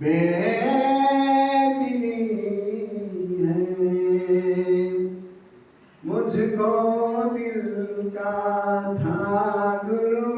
बेदिली है मुझको दिल का था गुरु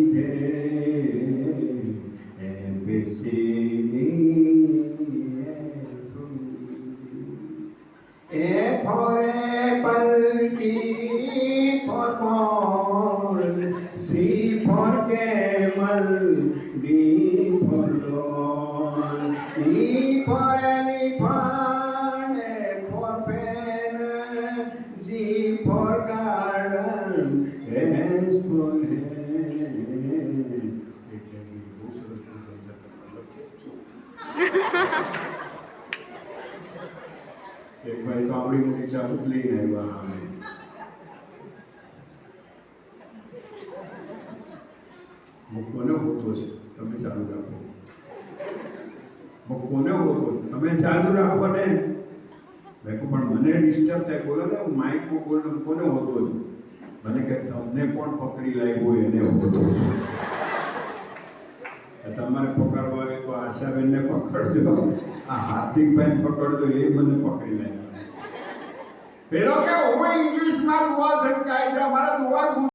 એક ભાઈ તો આપણી મોટી ચાબુક લઈને આવ્યા અમે. મૂકવાનો હોતો છે તમે ચાલુ રાખો. મૂકવાનો હોતો તમે ચાલુ રાખો ને. મેં પણ મને ડિસ્ટર્બ થાય. બોલો ને, હું માઇકમાં બોલો કોને હોતો છું મને કે તમને કોણ પકડી લાવ્યું એને હોતો છું. તમારે પકડવા હોય તો આશાબેનને પકડજો. આ હાર્દિકભાઈ પકડજો, એ મને પકડી લાવ્યો. પેલો કે હું ઇંગ્લિશમાં